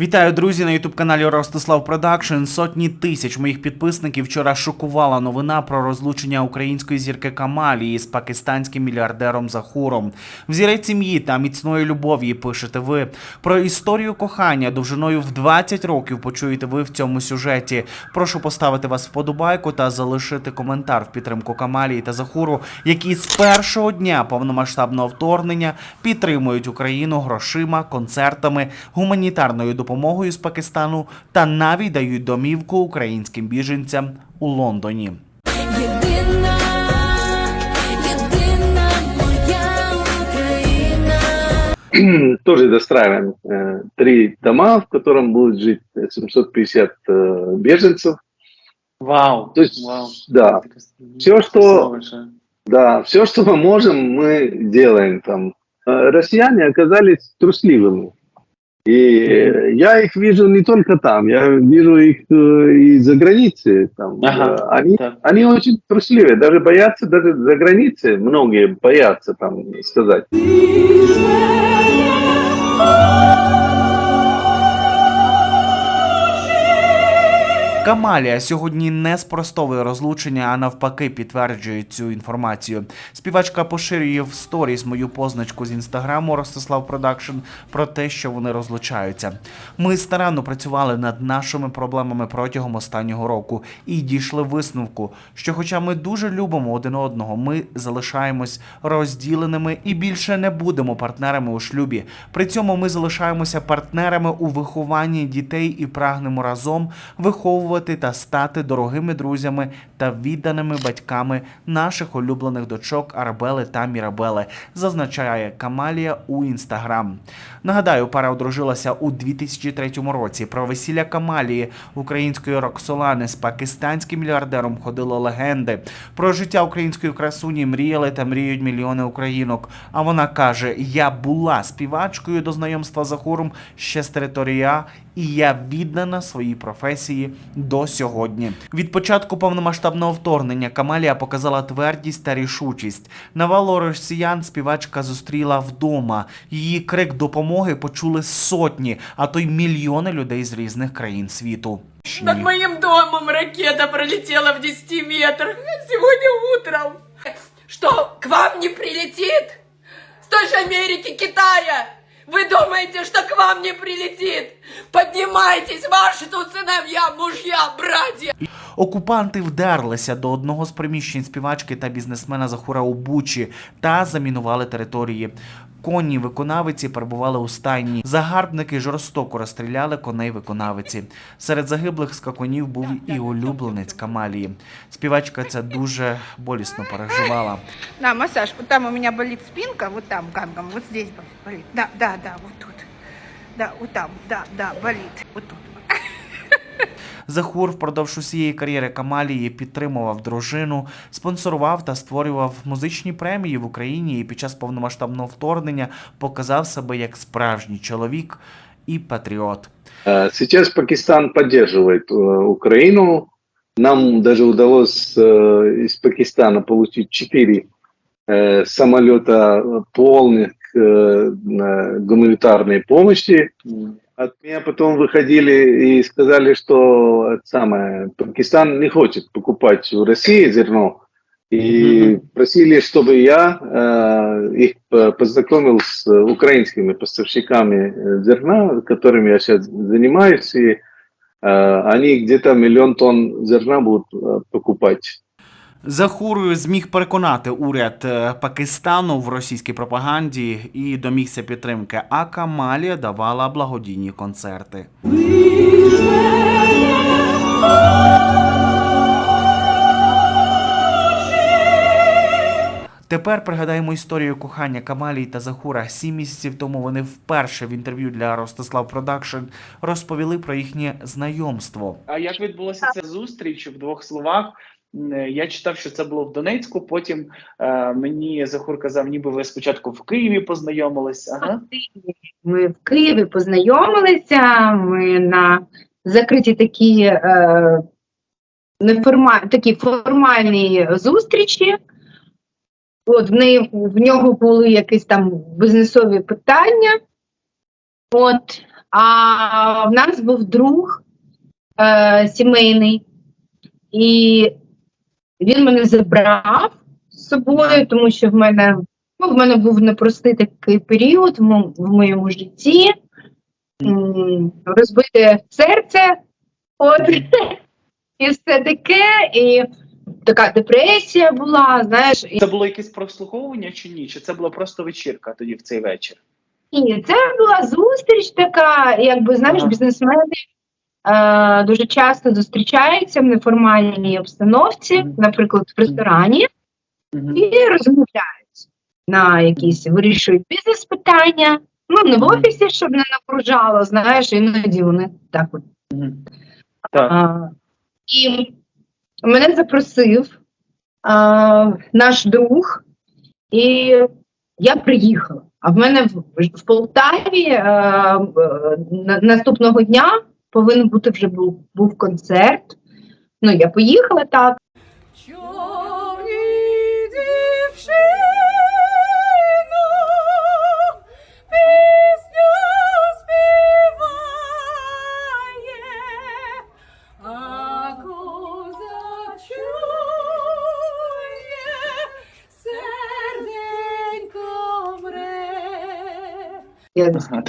Вітаю, друзі, на ютуб каналі Ростислав Продакшн. Сотні тисяч моїх підписників вчора шокувала новина про розлучення української зірки Камалії з пакистанським мільярдером Захуром. Взірець сім'ї та міцної любові пишете ви. Про історію кохання довжиною в 20 років почуєте ви в цьому сюжеті. Прошу поставити вас вподобайку та залишити коментар в підтримку Камалії та Захуру, які з першого дня повномасштабного вторгнення підтримують Україну грошима, концертами, гуманітарною допомогою з Пакистану та навіть дають домівку українським біженцям у Лондоні. Єдина, єдина моя Україна. тоже достраиваем э, три дома, в котором будет жить 750 э, беженцев. Вау. То есть, Вау. да, Всё, что- Спасибо большое. да, все, что мы можем, мы делаем там. Э, Россияне оказались трусливыми. И э, я их вижу не только там, я вижу их э, и за границей. Там, Ага, Э, они, так. они очень трусливые, даже боятся, даже за границей многие боятся там сказать. Камалія сьогодні не спростовує розлучення, а навпаки підтверджує цю інформацію. Співачка поширює в сторіс мою позначку з інстаграму Ростислав Продакшн про те, що вони розлучаються. Ми старанно працювали над нашими проблемами протягом останнього року і дійшли висновку, що, хоча ми дуже любимо один одного, ми залишаємось розділеними і більше не будемо партнерами у шлюбі. При цьому ми залишаємося партнерами у вихованні дітей і прагнемо разом виховувати та стати дорогими друзями та відданими батьками наших улюблених дочок Арабели та Мірабели, зазначає Камалія у інстаграм. Нагадаю, пара одружилася у 2003 році. Про весілля Камалії, української Роксолани з пакистанським мільярдером ходили легенди. Про життя української красуні мріяли та мріють мільйони українок. А вона каже: Я була співачкою до знайомства з Ахуром ще з територія, і я віддана своїй професії до сьогодні. Від початку повномасштабного вторгнення Камалія показала твердість та рішучість. Навалу росіян співачка зустріла вдома. Її крик допомоги почули сотні, а то й мільйони людей з різних країн світу. Над моим домом ракета пролетела в 10 метрах сегодня утром. Что, к вам не прилетит? С той же Америки, Китая? Вы думаете, что к вам не прилетит? Поднимайтесь, ваши тут сыновья, мужья, братья! Окупанти вдерлися до одного з приміщень співачки та бізнесмена Захура у Бучі та замінували території. Коні виконавиці перебували у стайні. Загарбники жорстоко розстріляли коней виконавиці. Серед загиблих скакунів був і улюбленець Камалії. Співачка це дуже болісно переживала. Да, массаж. Вот там у меня болит спинка, вот там гангом, вот здесь болит. Да, да, да, вот тут. Да, вот там, да, да, болит. Вот тут. Захур впродовж усієї кар'єри Камалії підтримував дружину, спонсорував та створював музичні премії в Україні і під час повномасштабного вторгнення показав себе як справжній чоловік і патріот. Э, Сейчас Пакистан поддерживает э, Украину. Нам даже удалось э, из Пакистана получить четыре э, самолета полных э, на гуманитарной помощи. От меня потом выходили и сказали, что это самое, Пакистан не хочет покупать у России зерно. И Мгм. просили, чтобы я э, их по- познакомил с украинскими поставщиками э, зерна, которыми я сейчас занимаюсь. И э, они где-то миллион тонн зерна будут э, покупать. Захур зміг переконати уряд е, Пакистану в російській пропаганді і домігся підтримки. А Камалія давала благодійні концерти. Тепер пригадаємо історію кохання Камалії та Захура. Сім місяців тому вони вперше в інтерв'ю для Ростислав Продакшн розповіли про їхнє знайомство. А як відбулася ця зустріч в двох словах? М, Я читав, що це було в Донецьку. Потім е, мені Захур казав, ніби ви спочатку в Києві познайомились. Ага. Ми в Києві познайомилися. Ми на закритій такі, е, неформа, такі формальні зустрічі. От в неї в нього були якісь там бізнесові питання. От, а в нас був друг е, сімейний, і він мене забрав з собою, тому що в мене, ну, в мене був непростий такий період в, мо- в моєму житті. Розбите серце, от, і все таке, і така депресія була, знаєш, і Це було якесь прослуховування чи ні? Чи це була просто вечірка тоді в цей вечір? Ні, це була зустріч така, якби знаєш, Ага. бізнесмени е, дуже часто зустрічаються в неформальній обстановці, наприклад, в ресторані, і розмовляють на якісь вирішують бізнес-питання. Ну, не в офісі, щоб не напружало, знаєш, іноді вони так от. Так. А, і мене запросив а, наш друг, і я приїхала. А в мене в, в Полтаві е, е, на- наступного дня повинен бути вже був, був концерт. Ну, я поїхала так.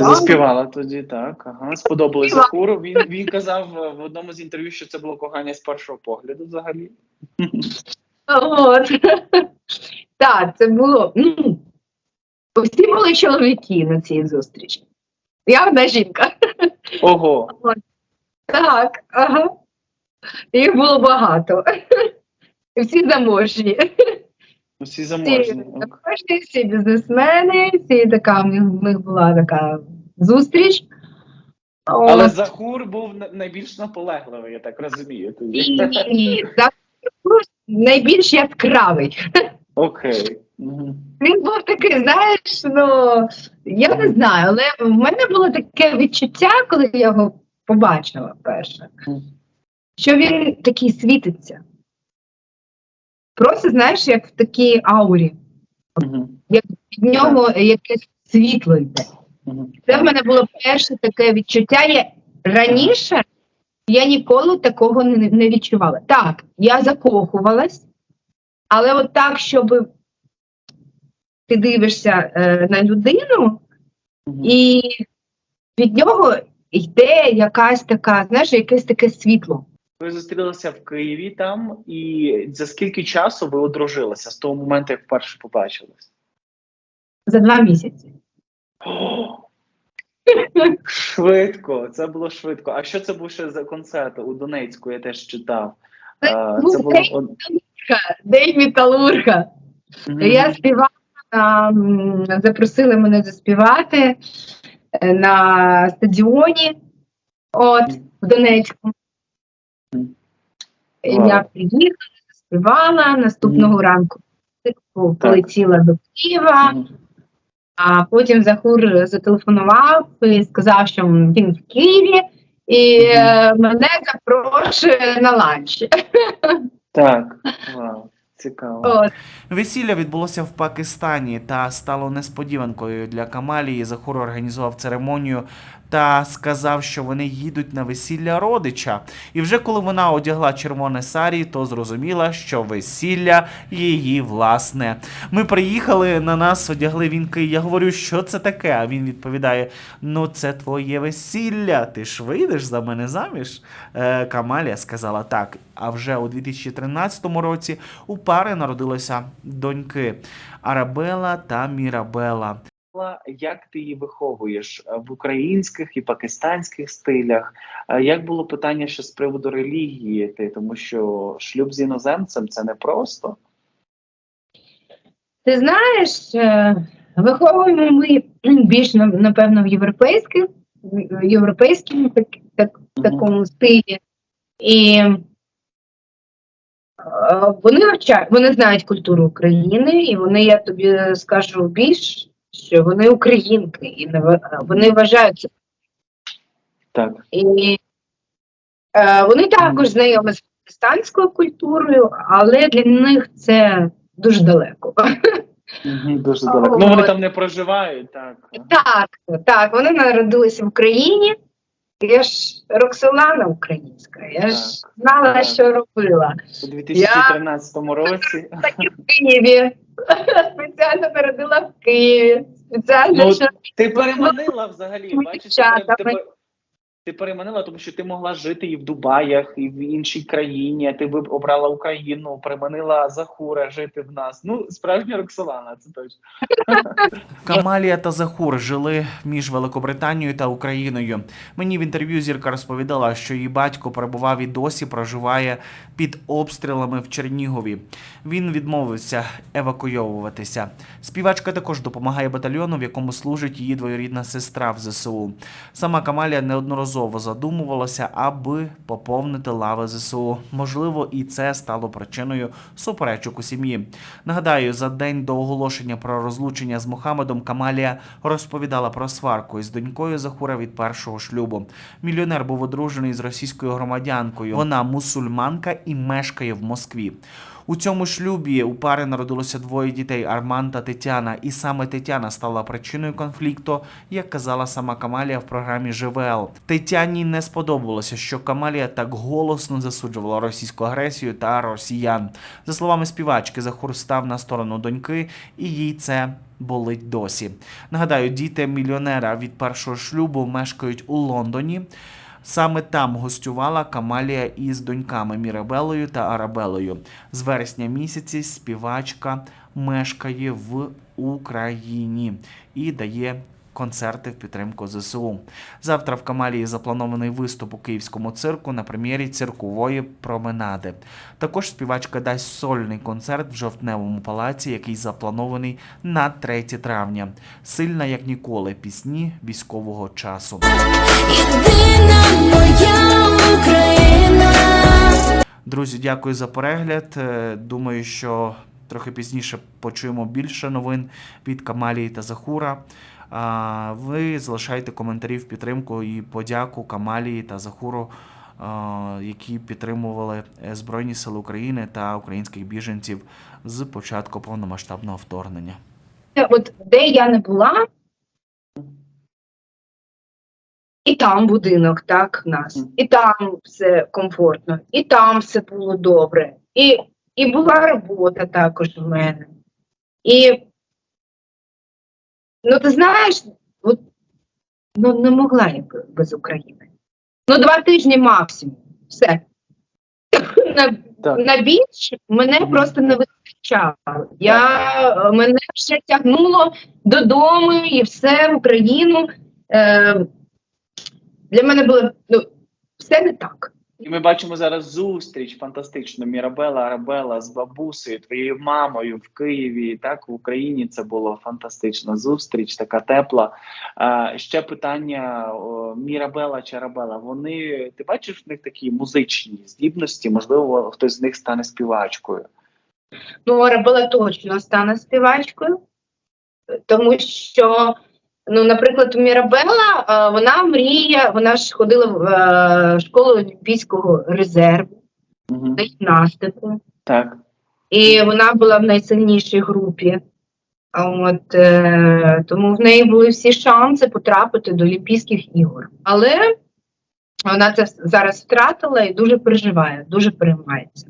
Заспівала. тоді, так. Ага. Сподобалось. Захуру. Він, він казав е, в одному з інтерв'ю, що це було кохання з першого погляду взагалі. От. Так, це було. Ну, всі були чоловіки на цій зустрічі. Я одна жінка. Ого. Так, ага. Їх було багато. І всі заможні. Всі Всі заможні. Ок. заможні, всі бізнесмени, всі така, в них була така зустріч. Але От. Захур був найбільш наполегливий, я так розумію. Тоді. І, і, так, найбільш яскравий. Окей. Він був такий, знаєш, ну я не знаю, але в мене було таке відчуття, коли я його побачила вперше, що він такий світиться. Просто, знаєш, як в такій аурі. Мгм. Від нього якесь світло йде. Це в мене було перше таке відчуття. Я раніше я ніколи такого не, не відчувала. Так, я закохувалась, але от так, щоб ти дивишся е, на людину, і від нього йде якась така, знаєш, якесь таке світло. Ви зустрілися в Києві там, і за скільки часу ви одружилися з того моменту, як вперше побачились? За два місяці. Швидко, це було швидко. А що це був ще за концерт у Донецьку? Я теж читав. Це був було день металурга. Я співала, запросили мене заспівати е, на стадіоні от, в Донецьку. Я приїхала, заспівала, наступного ранку полетіла до Києва. А потім Захур зателефонував і сказав, що він в Києві, і е, мене запрошує на ланч. Так, вау, цікаво. Весілля відбулося в Пакистані та стало несподіванкою для Камалії. Захур організував церемонію та сказав, що вони їдуть на весілля родича. І вже коли вона одягла червоне сарі, то зрозуміла, що весілля її власне. Ми приїхали на нас, одягли вінки. Я говорю, що це таке? А він відповідає: Ну, це твоє весілля. Ти ж вийдеш за мене заміж? Е, Камалія сказала так. А вже у 2013 році у пари народилися доньки Арабела та Мірабела. Як ти її виховуєш е, в українських і пакистанських стилях? Е, Як було питання ще з приводу релігії? Ти тому що шлюб з іноземцем це не просто. Ти знаєш, е, виховуємо ми більш напевно в європейських, європейському так, так, такому стилі. І вони вивчають, вони знають культуру України, і вони, я тобі скажу більш, що вони українки, і не вони вважають. Так. І е, вони також знайомі з пакистанською культурою, але для них це дуже далеко. Дуже далеко. Ну вони там не проживають, так. Так, так, вони народилися в Україні. Я ж Роксолана українська, я ж знала, так. що робила. У 2013 році. Так і в Києві. Спеціально народила в Києві. Спеціально, Ну, що Ти переманила взагалі, бачиш, пере- ти, переманила, тому що ти могла жити і в Дубаях, і в іншій країні. Ти обрала Україну, переманила Захура жити в нас. Ну, справжня Роксолана, це точно. Камалія та Захур жили між Великобританією та Україною. Мені в інтерв'ю зірка розповідала, що її батько перебував і досі проживає під обстрілами в Чернігові. Він відмовився евакуйовуватися. Співачка також допомагає батальйону, в якому служить її двоюрідна сестра в ЗСУ. Сама Камалія неодноразово задумувалася, аби поповнити лави ЗСУ. Можливо, і це стало причиною суперечок у сім'ї. Нагадаю, за день до оголошення про розлучення з Мухаммедом Камалія розповідала про сварку із донькою Захура від першого шлюбу. Мільйонер був одружений з російською громадянкою. Вона мусульманка і мешкає в Москві. У цьому шлюбі у пари народилося двоє дітей Арман та Тетяна, і саме Тетяна стала причиною конфлікту, як казала сама Камалія в програмі ЖВЛ. Тетяні не сподобалося, що Камалія так голосно засуджувала російську агресію та росіян. За словами співачки, Захур став на сторону доньки, і їй це болить досі. Нагадаю, діти мільйонера від першого шлюбу мешкають у Лондоні. Саме там гостювала Камалія із доньками Мірабелою та Арабелою. З вересня місяці співачка мешкає в Україні і дає концерти в підтримку ЗСУ. Завтра в Камалії запланований виступ у київському цирку на прем'єрі циркової променади. Також співачка дасть сольний концерт в жовтневому палаці, який запланований на 3 травня. Сильна як ніколи пісні військового часу. Єдина моя Україна. Друзі, дякую за перегляд. Е, Думаю, що трохи пізніше почуємо більше новин від Камалії та Захура. Ви залишайте коментарі в підтримку і подяку Камалії та Захуру, які підтримували е, Збройні Сили України та українських біженців з початку повномасштабного вторгнення. от де я не була, і там будинок, так, в нас, і там все комфортно, і там все було добре, і, і була робота також в мене. І, ну, ти знаєш, от, ну, не могла я без України. Ну, два тижні максимум. Все. На, Так. на більше мене просто не вистачало. Я, мене вже тягнуло додому і все в Україну. Е, для мене було ну, все не так. І ми бачимо зараз зустріч фантастичну Мірабела Арабела з бабусею, твоєю мамою в Києві. Так в Україні це було фантастична зустріч, така тепла. А, ще питання о, Мірабела чи Арабела. Вони ти бачиш в них такі музичні здібності? Можливо, хтось з них стане співачкою. Ну, Арабела точно стане співачкою, тому що, ну, наприклад, Мірабела, е, вона мріє, вона ж ходила в е, школу Олімпійського резерву Угу. на гімнастику. Так. І вона була в найсильнішій групі. От, е, тому в неї були всі шанси потрапити до Олімпійських ігор. Але вона це зараз втратила і дуже переживає, дуже переймається.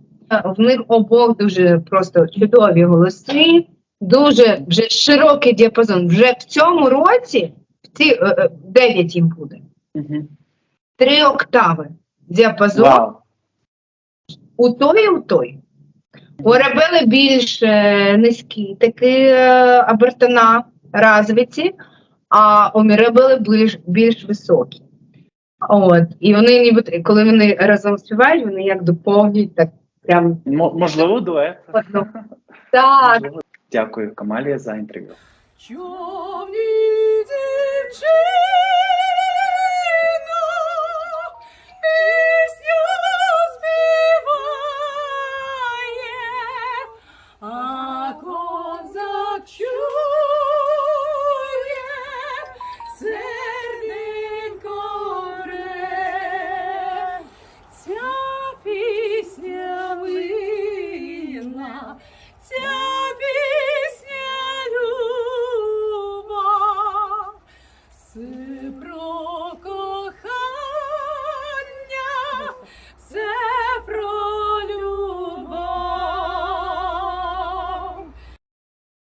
В них обох дуже просто чудові голоси, дуже вже широкий діапазон. Вже в цьому році, в ці е, е, 9 їм буде, Угу. три октави діапазон Вау. у той і у той. У більш е, низькі такі е, абертона розвиті, а у Мірабели більш, більш високі. От. І вони ніби, коли вони разом співають, вони як доповнюють так прям М- можливо, дует. Так, Можливо. Дякую, Камалія, за інтерв'ю. Човні дівчино,